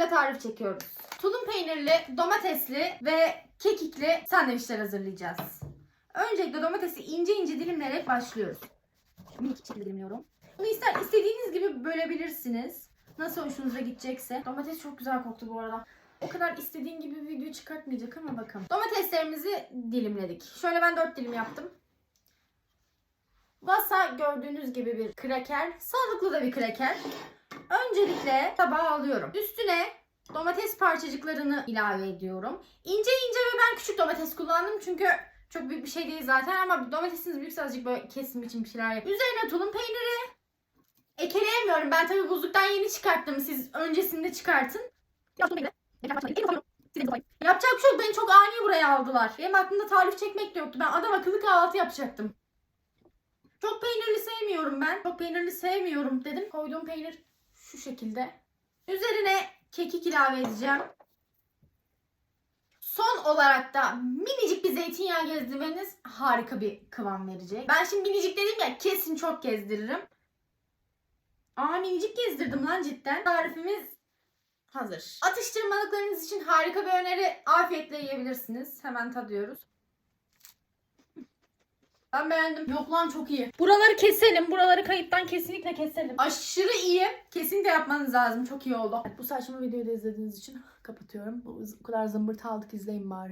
Nutella tarif çekiyoruz. Tulum peynirli, domatesli ve kekikli sandviçler hazırlayacağız. Öncelikle domatesi ince ince dilimleyerek başlıyoruz. Minik şekilde dilimliyorum. Bunu ister istediğiniz gibi bölebilirsiniz. Nasıl hoşunuza gidecekse. Domates çok güzel koktu bu arada. O kadar istediğin gibi video çıkartmayacak ama bakalım. Domateslerimizi dilimledik. Şöyle ben 4 dilim yaptım. Vasa gördüğünüz gibi bir kraker. Sağlıklı da bir kraker. Öncelikle tabağa alıyorum. Üstüne domates parçacıklarını ilave ediyorum. İnce ince ve ben küçük domates kullandım çünkü çok büyük bir şey değil zaten ama domatesiniz büyükse azıcık böyle kesim için bir şeyler yapın. Üzerine tulum peyniri. Ekeleyemiyorum. Ben tabii buzluktan yeni çıkarttım. Siz öncesinde çıkartın. Yapacak bir şey yok. Beni çok ani buraya aldılar. Benim aklımda tarif çekmek de yoktu. Ben adam akıllı kahvaltı yapacaktım. Çok peynirli sevmiyorum ben. Çok peynirli sevmiyorum dedim. Koyduğum peynir şu şekilde. Üzerine kekik ilave edeceğim. Son olarak da minicik bir zeytinyağı gezdirmeniz harika bir kıvam verecek. Ben şimdi minicik dedim ya kesin çok gezdiririm. Aa minicik gezdirdim lan cidden. Tarifimiz hazır. Atıştırmalıklarınız için harika bir öneri. Afiyetle yiyebilirsiniz. Hemen tadıyoruz. Ben beğendim. Yok lan çok iyi. Buraları keselim. Buraları kayıttan kesinlikle keselim. Aşırı iyi. Kesinlikle yapmanız lazım. Çok iyi oldu. Bu saçma videoyu da izlediğiniz için kapatıyorum. Bu kadar zımbırtı aldık izleyin bari.